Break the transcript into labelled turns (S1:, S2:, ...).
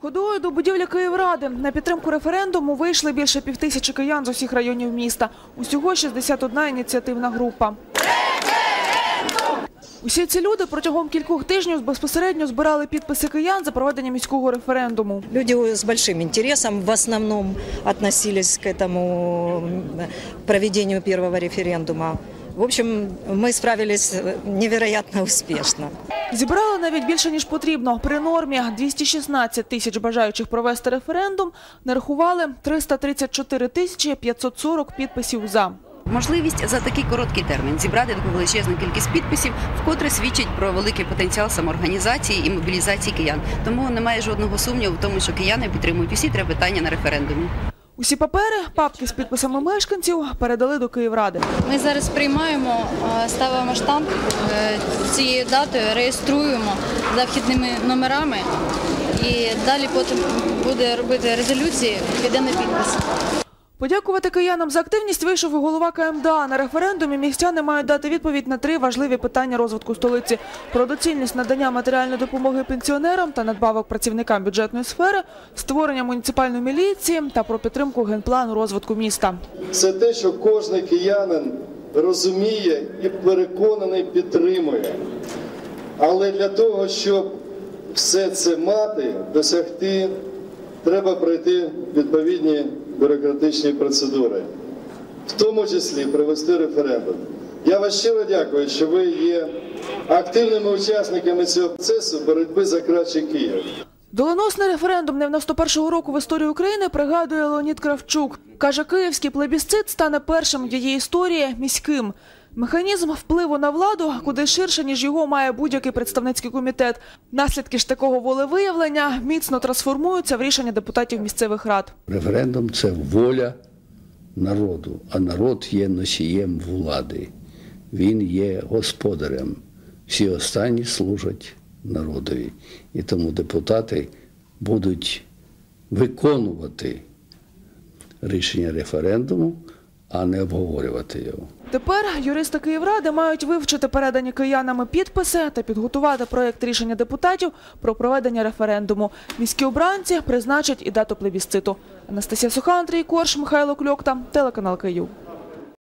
S1: Ходою до будівлі Київради на підтримку референдуму вийшли більше півтисячі киян з усіх районів міста. Усього 61 ініціативна група. Усі ці люди протягом кількох тижнів безпосередньо збирали підписи киян за проведення міського референдуму.
S2: Люди с большим интересом в основном относились к этому м, проведению первого референдума. В общем, мы справились э, невероятно успешно.
S1: Зібрали навіть більше ніж потрібно. При нормі 216 тисяч бажаючих провести референдум нарахували 334 тисячі 540 підписів за.
S3: Можливість за такий короткий термін зібрати таку величезну кількість підписів, вкотре свідчить про великий потенціал самоорганізації і мобілізації киян. Тому немає жодного сумніву в тому, що кияни підтримують усі три питання на референдумі.
S1: Усі папери, папки з підписами мешканців передали до Київради.
S4: Ми зараз приймаємо, ставимо штамп е, цією датою, реєструємо за вхідними номерами і далі потім буде робити резолюції, піде на підпис.
S1: Подякувати киянам за активність вийшов і голова КМДА. На референдумі містяни мають дати відповідь на три важливі питання розвитку столиці: про доцільність надання матеріальної допомоги пенсіонерам та надбавок працівникам бюджетної сфери, створення муніципальної міліції та про підтримку генплану розвитку міста.
S5: Це те, що кожен киянин розуміє і переконаний підтримує. Але для того, щоб все це мати, досягти, треба пройти відповідні бюрократичні процедури, в тому числі провести референдум. Я вас щиро дякую, що ви є активними учасниками цього процесу боротьби за кращий Київ.
S1: Доленосний референдум 91-го року в історії України пригадує Леонід Кравчук. Каже, київський плебісцит стане першим в її історії міським. Механізм впливу на владу куди ширше, ніж його має будь-який представницький комітет. Наслідки ж такого волевиявлення міцно трансформуються в рішення депутатів місцевих рад.
S6: Референдум це воля народу, а народ є носієм влади. Він є господарем. Всі останні служать народові. І тому депутати будуть виконувати рішення референдуму, а не обговорювати його.
S1: Тепер юристи Київради мають вивчити передані киянами підписи та підготувати проєкт рішення депутатів про проведення референдуму. Міські обранці призначать і дату плебісциту. Анастасія Суха, Андрій Корж, Михайло Кльокта, телеканал Київ.